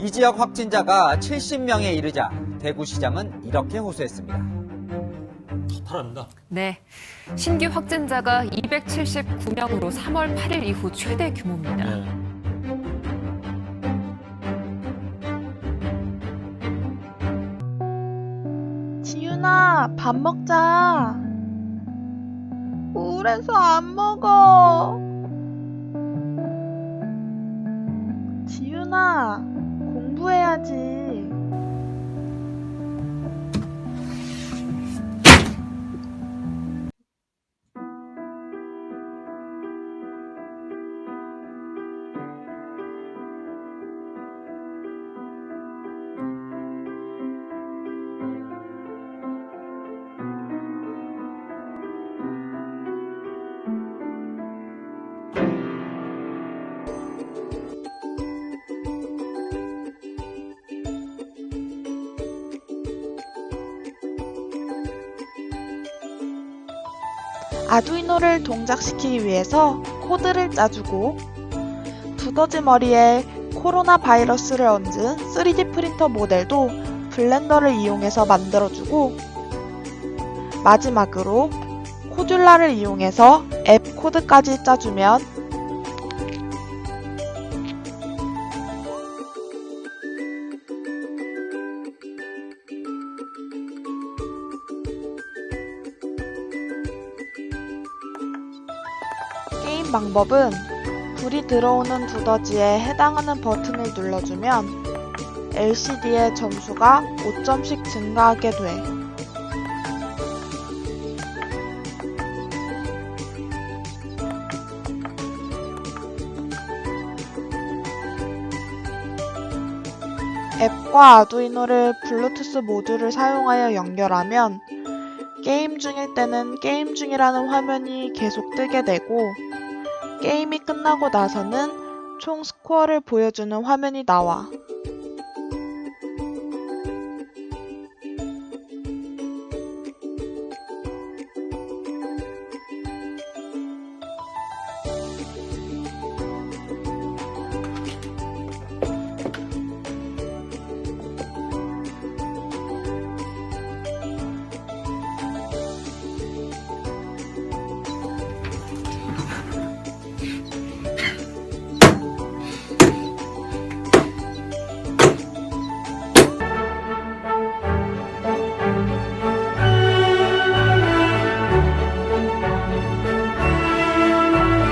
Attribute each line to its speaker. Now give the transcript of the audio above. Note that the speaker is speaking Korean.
Speaker 1: 이 지역 확진자가 70명에 이르자 대구시장은 이렇게 호소했습니다.
Speaker 2: 파랍니다.
Speaker 3: 네. 신규 확진자가 279명으로 3월 8일 이후 최대 규모입니다.
Speaker 2: 네.
Speaker 4: 지윤아, 밥 먹자. 우울해서 안 먹어. 지윤아, 해야지. 아두이노를 동작시키기 위해서 코드를 짜주고 두더지 머리에 코로나 바이러스를 얹은 3D 프린터 모델도 블렌더를 이용해서 만들어주고 마지막으로 코듈라를 이용해서 앱 코드까지 짜주면 방법은 불이 들어오는 두더지에 해당하는 버튼을 눌러주면 LCD의 점수가 5점씩 증가하게 돼. 앱과 아두이노를 블루투스 모듈을 사용하여 연결하면 게임 중일 때는 게임 중이라는 화면이 계속 뜨게 되고 게임이 끝나고 나서는 총 스코어를 보여주는 화면이 나와.